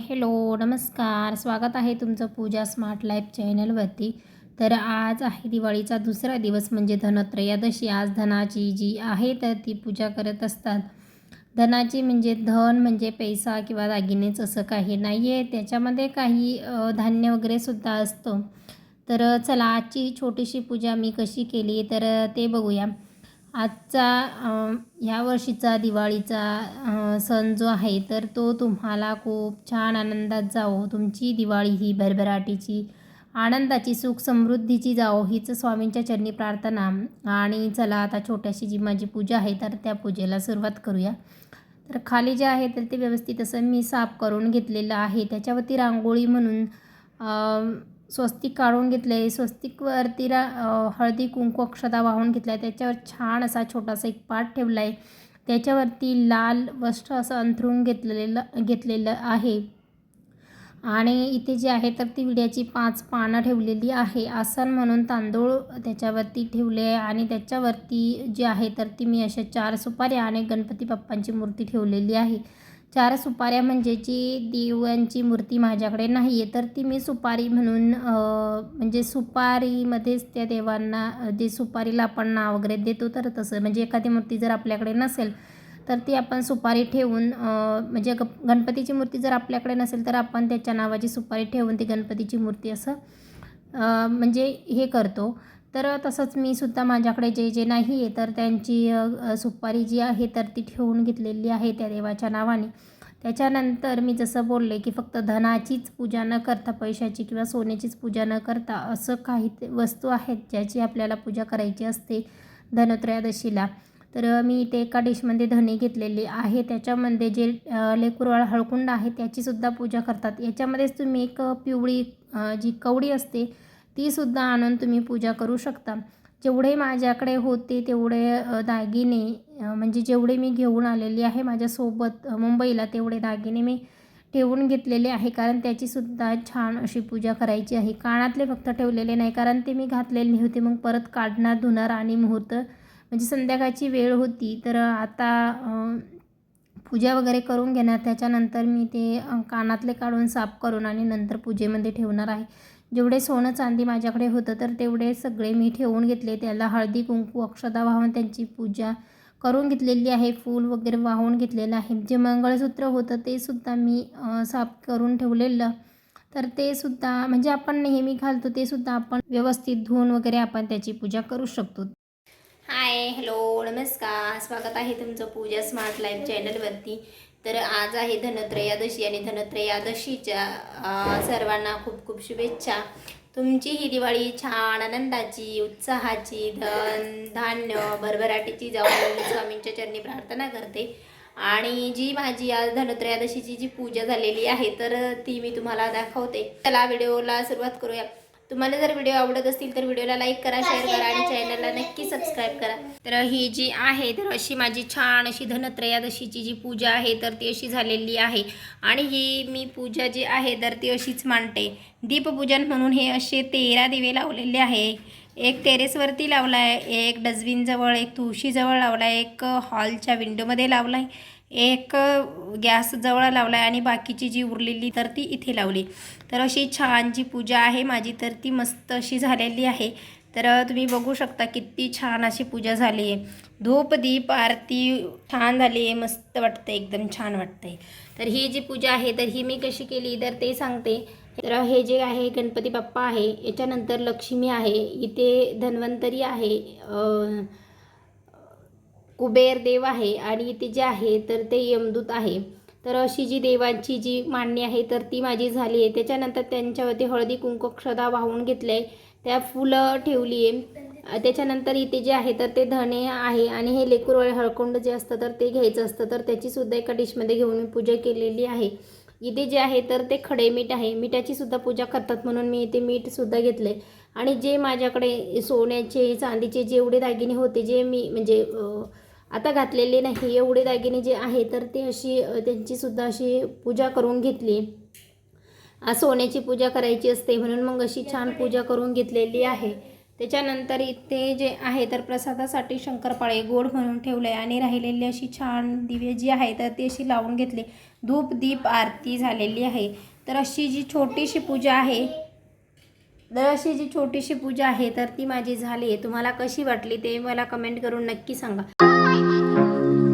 Hello नमस्कार. स्वागत आहे तुमचं पूजा स्मार्ट लाईफ चॅनलवरती. तर आज आहे दिवाळीचा दुसरा दिवस म्हणजे धनत्रयोदशी. आज धनाची जी आहे तर ती पूजा करत असतात. धनाची म्हणजे धन म्हणजे पैसा किंवा दागिनेच असं काही नाही आहे त्याच्यामध्ये काही धान्य वगैरे सुद्धा असतं. तर चला आजची छोटीशी पूजा मी कशी केली तर ते बघूया. आजचा ह्या वर्षीचा दिवाळीचा सण जो आहे तर तो तुम्हाला खूप छान आनंदात जावो. तुमची दिवाळी ही भरभराटीची आनंदाची सुख समृद्धीची जावो हीच स्वामींच्या चरणी प्रार्थना. आणि चला आता छोट्याशी जी माझी पूजा आहे तर त्या पूजेला सुरुवात करूया. तर खाली जे आहे तर ते व्यवस्थित असं मी साफ करून घेतलेलं आहे. त्याच्यावरती रांगोळी म्हणून स्वस्तिक काढून घेतले. आहे स्वस्तिकवरती रा हळदी कुंकू अक्षता वाहून घेतला आहे त्याच्यावर छान असा छोटासा एक पाट ठेवला आहे त्याच्यावरती लाल वस्त्र असं अंथरून घेतलेलं घेतलेलं आहे. आणि इथे जे आहे तर ती विड्याची पाच पानं ठेवलेली आहे. आसन म्हणून तांदूळ त्याच्यावरती ठेवले आहे आणि त्याच्यावरती जे आहे तर ती मी अशा चार सुपाऱ्या आणि गणपती बाप्पांची मूर्ती ठेवलेली आहे. चार सुपाऱ्या म्हणजे जी देवांची मूर्ती माझ्याकडे नाही आहे तर ती मी सुपारी म्हणून म्हणजे सुपारीमध्येच त्या देवांना जे सुपारीला आपण नाव वगैरे देतो तर तसं. म्हणजे एखादी मूर्ती जर आपल्याकडे नसेल तर ती आपण सुपारी ठेवून म्हणजे ग गणपतीची मूर्ती जर आपल्याकडे नसेल तर आपण त्याच्या नावाची सुपारी ठेवून ती गणपतीची मूर्ती असं म्हणजे हे करतो. तर तसंच मी सुद्धा माझ्याकडे जे जे नाही आहे तर त्यांची सुपारी जी आहे तर ती ठेवून घेतलेली आहे त्या देवाच्या नावाने. त्याच्यानंतर मी जसं बोलले की फक्त धनाचीच पूजा न करता पैशाची किंवा सोन्याचीच पूजा न करता असं काही ते वस्तू आहेत ज्याची आपल्याला पूजा करायची असते धनत्रयोदशीला. तर मी इथे एका डिशमध्ये धने घेतलेले आहे. त्याच्यामध्ये जे लेकुरवाळ हळकुंड आहे त्याचीसुद्धा पूजा करतात. याच्यामध्येच तुम्ही एक पिवळी जी कवडी असते तीसुद्धा आणून तुम्ही पूजा करू शकता. जेवढे माझ्याकडे होते तेवढे दागिने म्हणजे जेवढे मी घेऊन आलेली आहे माझ्यासोबत मुंबईला तेवढे दागिने मी ठेवून घेतलेले आहे. कारण त्याचीसुद्धा छान अशी पूजा करायची आहे. कानातले फक्त ठेवलेले नाही कारण ते मी घातलेले होते मग परत काढणार धुणार आणि मुहूर्त म्हणजे संध्याकाळची वेळ होती. तर आता पूजा वगैरे करून घेणार. त्याच्यानंतर मी ते कानातले काढून साफ करून आणि नंतर पूजेमध्ये ठेवणार आहे. जेवढे सोनं चांदी माझ्याकडे होतं तर तेवढे सगळे मी ठेवून घेतले. त्याला हळदी कुंकू अक्षता वाहून त्यांची पूजा करून घेतलेली आहे. फूल वगैरे वाहून घेतलेलं आहे. जे मंगळसूत्र होतं ते सुद्धा मी साफ करून ठेवलेलं. तर ते सुद्धा म्हणजे आपण नेहमी घालतो ते सुद्धा आपण व्यवस्थित धुवून वगैरे आपण त्याची पूजा करू शकतो. हाय हॅलो नमस्कार. स्वागत आहे तुमचं पूजा स्मार्ट लाईफ चॅनलवरती तर आज आहे धनत्रयादशी आणि धनत्रयादशीच्या सर्वांना खूप खूप शुभेच्छा. तुमची ही दिवाळी छान आनंदाची उत्साहाची धन धान्य भरभराटीची जाऊन स्वामींच्या चरणी प्रार्थना करते. आणि जी माझी आज धनत्रयादशीची जी पूजा झालेली आहे तर ती मी तुम्हाला दाखवते. चला व्हिडिओला सुरुवात करूया. तुम्हाला जर व्हिडिओ आवडत असतील तर व्हिडिओला लाईक करा शेअर करा आणि चॅनलला नक्की सबस्क्राईब करा. तर ही जी आहे तर अशी माझी छान अशी धनत्रयोदशीची जी पूजा आहे तर ती अशी झालेली आहे. आणि ही मी पूजा जी आहे तर ती अशीच मांडते. दीपपूजन म्हणून हे असे तेरा दिवे लावलेले आहे. एक टेरेसवरती लावला आहे एक डस्टबिनजवळ एक तुळशीजवळ लावला आहे एक हॉलच्या विंडोमध्ये लावला आहे एक गॅसजवळ लावला आहे आणि बाकीची जी उरलेली तर ती इथे लावली. तर अशी छान जी पूजा आहे माझी तर ती मस्त अशी झालेली आहे. तर तुम्ही बघू शकता किती छान अशी पूजा झाली आहे. धूप दीप आरती छान झाली आहे. मस्त वाटतं एकदम छान वाटतंय. तर ही जी पूजा आहे तर ही मी कशी केली तर ते सांगते. तर हे जे आहे गणपती बाप्पा आहे याच्यानंतर लक्ष्मी आहे इथे धन्वंतरी आहे कुबेर देव आहे आणि इथे जे आहे तर ते यमदूत आहे. तर अशी जी देवांची जी मांडणी आहे तर ती माझी झाली आहे. त्याच्यानंतर त्यांच्यावरती हळदी कुंकक्षदा वाहून घेतले आहे त्या फुलं ठेवली आहे त्याच्यानंतर इथे जे आहे तर ते धणे आहे आणि हे लेकूरवाळे हळकुंड जे असतं तर ते घ्यायचं असतं. तर त्याचीसुद्धा एका डिशमध्ये घेऊन मी पूजा केलेली आहे. इथे जे आहे तर ते खडे मीठ आहे. मिठाची सुद्धा पूजा करतात म्हणून मी इथे मीठसुद्धा घेतले आणि जे माझ्याकडे सोन्याचे चांदीचे जेवढे दागिने होते जे मी म्हणजे आता घातलेले नाही एवढे दागिने जे आहे तर ते अशी त्यांचीसुद्धा अशी पूजा करून घेतली. सोन्याची पूजा करायची असते म्हणून मग अशी छान पूजा करून घेतलेली आहे. त्याच्यानंतर इथे जे आहे तर प्रसादासाठी शंकरपाळे गोड म्हणून ठेवले आणि राहिलेली अशी छान दिवे जी आहे तर ती अशी लावून घेतली. धूप दीप आरती झालेली आहे. तर अशी जी छोटीशी पूजा आहे तर अशी जी छोटीशी पूजा आहे तर ती माझी झाली आहे. तुम्हाला कशी वाटली ते मला कमेंट करून नक्की सांगा. Bye.